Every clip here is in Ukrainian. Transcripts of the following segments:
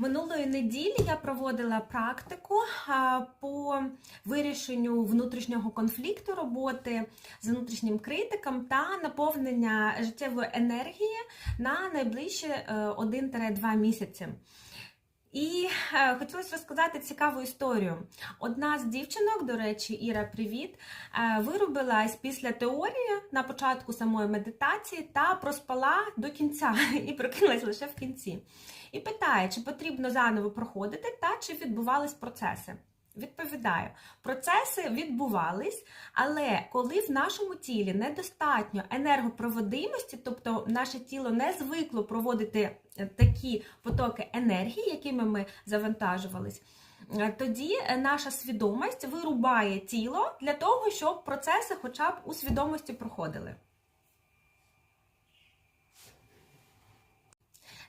Минулої неділі я проводила практику по вирішенню внутрішнього конфлікту роботи з внутрішнім критиком та наповнення життєвої енергії на найближчі е, 1-2 місяці. І е, хотілося розказати цікаву історію. Одна з дівчинок, до речі, Іра, привіт, е, виробилась після теорії на початку самої медитації та проспала до кінця і прокинулась лише в кінці. І питає, чи потрібно заново проходити та чи відбувались процеси. Відповідаю, процеси відбувались, але коли в нашому тілі недостатньо енергопроводимості, тобто наше тіло не звикло проводити е, такі потоки енергії, якими ми завантажувались, е, тоді е, наша свідомість вирубає тіло для того, щоб процеси хоча б у свідомості проходили.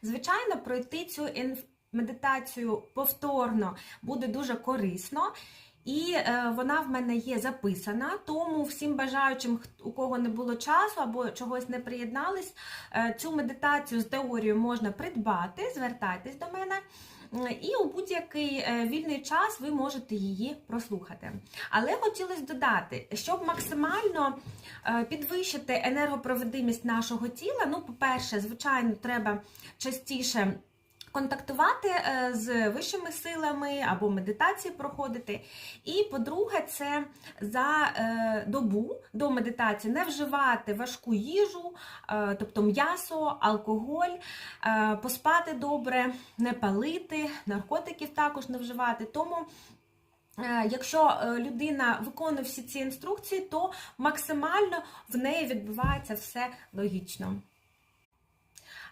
Звичайно, пройти цю інф- медитацію повторно буде дуже корисно. І е, вона в мене є записана, тому всім бажаючим, у кого не було часу або чогось не приєднались, е, цю медитацію з теорією можна придбати, звертайтесь до мене. І у будь-який е, вільний час ви можете її прослухати. Але хотілося додати, щоб максимально підвищити енергопроводимість нашого тіла. Ну, по-перше, звичайно, треба частіше контактувати е, з вищими силами або медитації проходити. І по-друге, це за е, добу до медитації не вживати важку їжу, е, тобто м'ясо, алкоголь, поспати добре, не палити, наркотиків також не вживати. Тому Якщо людина виконує всі ці інструкції, то максимально в неї відбувається все логічно.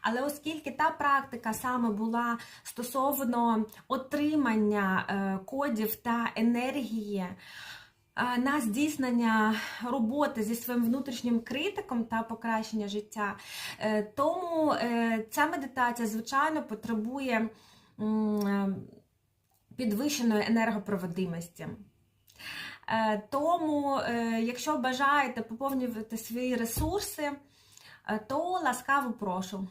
Але оскільки та практика саме була стосовно отримання е, кодів та енергії е, на здійснення роботи зі своїм внутрішнім критиком та покращення життя, е, тому ця медитація, звичайно, потребує підвищеної енергопроводимості. Тому, якщо бажаєте поповнювати свої ресурси, то ласкаво прошу.